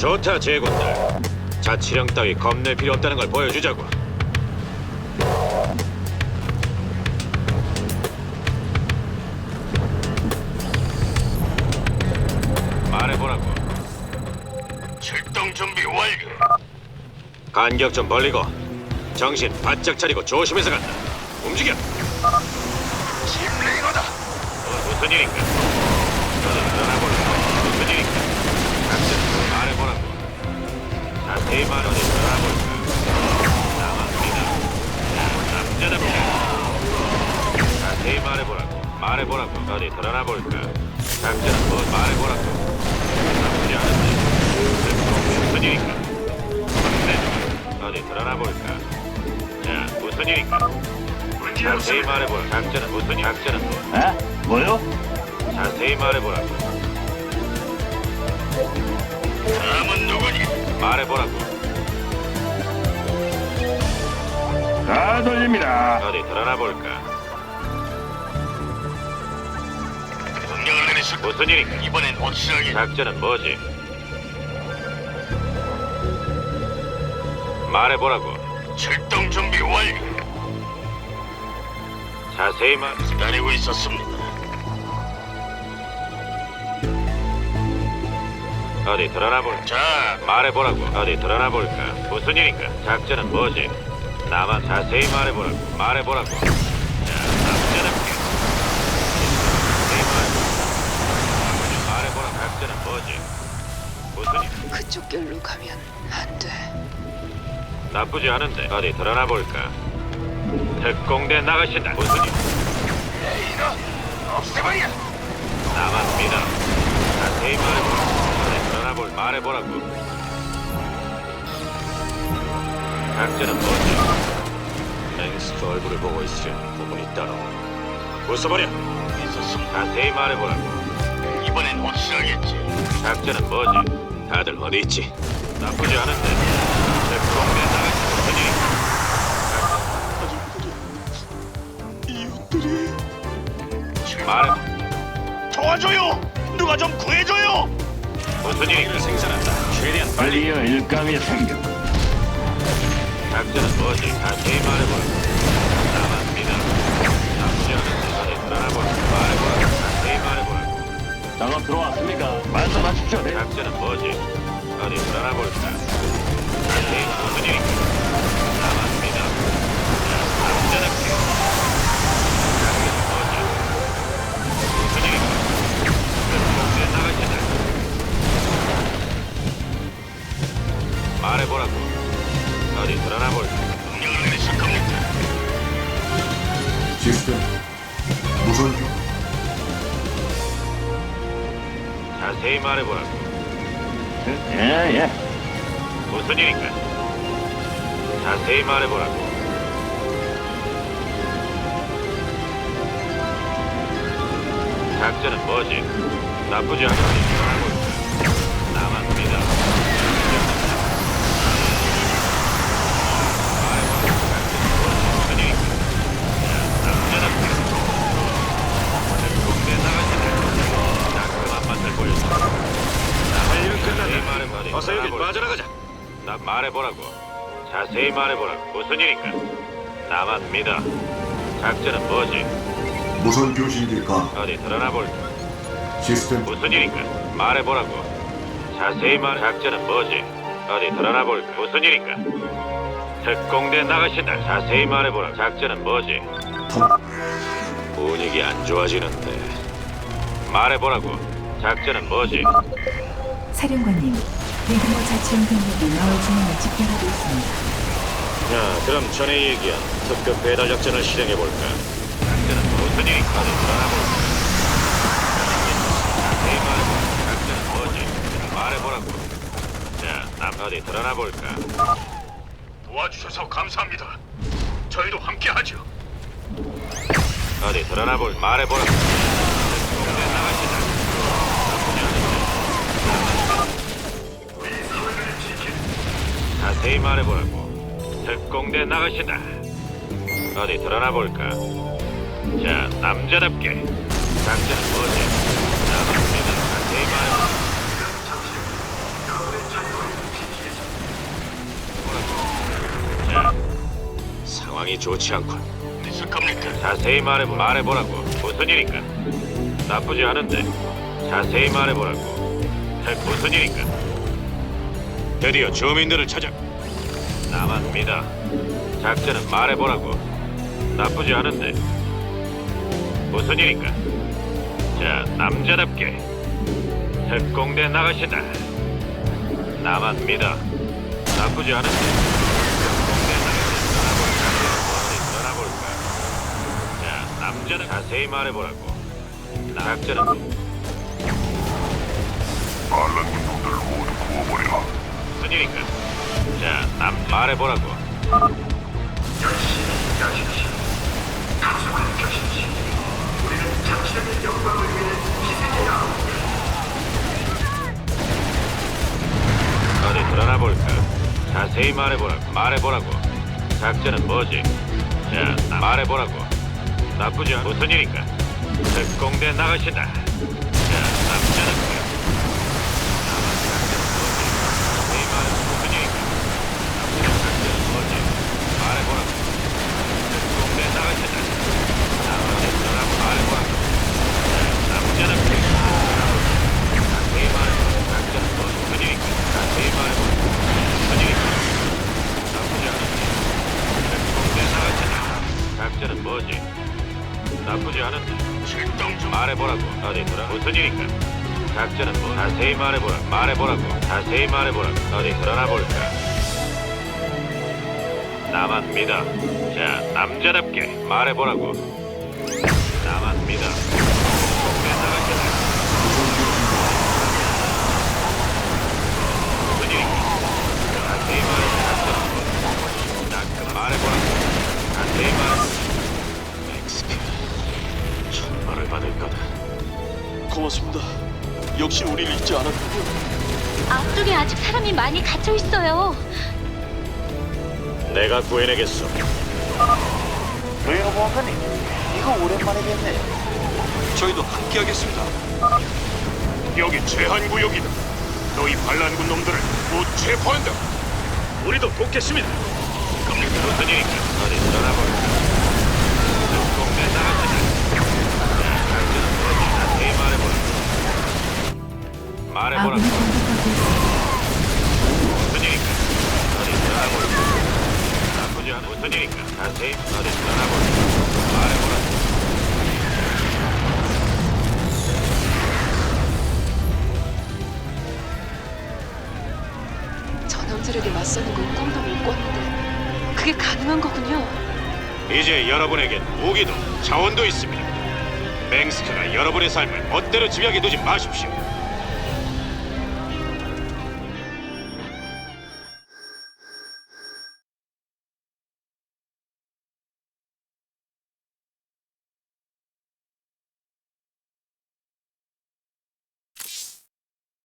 좋다 제군들. 자치령 따위 겁낼 필요 없다는 걸 보여주자고. 말해보라고. 출동 준비 완료. 간격 좀 벌리고 정신 바짝 차리고 조심해서 간다. 움직여. 짐레이너다. 어, 무슨 일인가 떠나볼까 나만 믿어 야, 남자답게 자세히 말해보라고 말해보라고 어디 드러나 볼까 각자는 뭐 말해보라고 나쁘지 않은데 무슨 일인가 네, 어디 드러나 볼까 자 무슨 문제 자세히. 말해보라 각자는 무슨 일 각자는 뭐 에? 뭐요? 자세히 말해보라고 다음은 누구니? 말해보라고 다 돌립니다. 어디 드러나 볼까 명령을 내리실 무슨 일인가 이번엔 확실하게 작전은 뭐지 말해보라고 출동 준비 완료. 자세히 말 기다리고 있었습니다. 어디 드러나 볼까 자, 말해보라고. 어디 드러나 볼까? 무슨 일인가? 작전은 뭐지? 나만 자세히 말해보라고 말해보라고. 자 남자답게 자세히 말해보라고 말해보라 작전은 뭐지? 무슨 일 그쪽 길로 가면 안 돼. 나쁘지 않은데. 어디 드러나 볼까? 특공대 나가신다. 무슨 일 레이너 없애버려. 나만 믿어. 자세히 말해보라 볼 말해보라고. 작전은 뭐지. 맹스크 얼굴을 보고 있으려 부분이 따로. 웃어버려. 있었습니다. 자세히 말해보라고. 이번엔 확실하겠지. 작전은 뭐지? 다들 어디 있지? 나쁘지 않은데. 말해 도와줘요. 누가 좀 구해줘요. 무슨 일인가 생산한다. 최대한 빨리. 드디어 일감이 생겨. 작전은 뭐지? 자세히 말해보라. 나만 믿어. 나쁘지 않은데 어디 드러나보라. 말해보라. 자세히 말해보라. 작업 들어왔습니까? 말씀하십시오. 네. 작전은 뭐지? 어디 드러나볼까? 자세히 무슨 일인가 자세히 말해보라고 예, 예. 무슨 일인가? 자세히 말해보라고. 작전은 뭐지? 나쁘지 않은 빠져나가자. 나 말해보라고. 자세히 말해보라고. 무슨 일인가? 나만 믿어. 작전은 뭐지? 교신기 가 어디 드러나 볼까? 시스템 무슨 일인가? 말해보라고. 자세히 말해. 작전은 뭐지? 어디 드러나 볼까? 무슨 일인가? 특공대 나가신다. 자세히 말해보라. 작전은 뭐지? 탐 분위기 안 좋아지는데. 말해보라고. 작전은 뭐지? 사령관님, 대규모 자치령 병력이 마을 중앙을 집결하고 있습니다. 자, 그럼 전에 얘기한 특급 배달 작전을 실행해 볼까? 작전은 무슨 일이 말해보라. 작전은 뭐지? 말해보라고. 자, 남 어디 드러나 볼까? 도와주셔서 감사합니다. 저희도 함께하죠. 어디 드러나 볼 말해보라. 특 자세히 말해보라고. 특공대 나가신다. 어디 드러나 볼까? 자, 남자답게. 각자 뭐지? 남자답게 자세히 말해보라고. 자, 상황이 좋지 않군. 무슨 겁니까? 자세히 말해보, 말해보라고. 무슨 일인가? 나쁘지 않은데. 자세히 말해보라고. 자, 무슨 일인가? 드디어 주민들을 찾아. 믿어. 작전은 말해보라고. 나쁘지 않은데. 무슨 일인가? 자, 남자답게. 특공대 나가시다. 믿어. 나쁘지 않은데. 특공대 나가시다. 떠나볼까? 자, 남자는 자세히 말해보라고. 작전은 반란군 놈들을 모두 구워버려. 무슨 일인가? 자, 남 말해보라고. 어디 드러나 볼까? 자세히 말해보라고. 말해보라고. 작전은 뭐지? 자, 나- 말해보라고. 나쁘지 않. 무슨 일인가? 특공대 나가신다. 자, 남자는 뭐야? 나만 작전은 뭐지? 자세히 말해. 무슨 일인가? 작전은 뭐지? 말해보라고. 특공대 나가신다. 나만 전하고 말해보라고. 자, 남자는 뭐야? 자세히 말해보라고. 작전은 뭐지? 무슨 일인가? 자세히 말해보라고. 무슨 일인가? 나쁘지 않은데. 특공대 나가신다. 뭐지? 나쁘지 않은데. 출동 중. 말해보라고. 어디 들어 무슨 일인가? 작전은 뭐? 자세히 말해보라. 말해보라고. 자세히 말해보라고 어디 드러나 볼까? 나만 믿어 자 남자답게 말해보라고. 나만 믿어 무슨 일인가? 자세히 말해 작전은 뭐 자, 말해보라고 자세히 말해 받을 거다 고맙습니다. 역시 우리를 잊지 않았군요. 앞쪽에 아직 사람이 많이 갇혀 있어요. 내가 구해내겠어. 외여보아가님, 이거 오랜만에 뵙네. 저희도 함께하겠습니다. 여기 제한 구역이다. 너희 반란군 놈들을 못 체포한다. 우리도 돕겠습니다. 무슨 일인가? 어디 떠나볼까? 특공대 나가시 말해보라. 아군이 공격받고 있습니다. 무슨 일인가? 어디 떠나볼까? 나쁘지 않아. 무슨 일인가? 자세히 어디 떠나볼까? 말해보라. 저놈들에게 맞서는 건 꿈도 못 꿨는데 그게 가능한 거군요. 이제 여러분에겐 무기도 자원도 있습니다. 맹스크가 여러분의 삶을 멋대로 지배하게 두지 마십시오.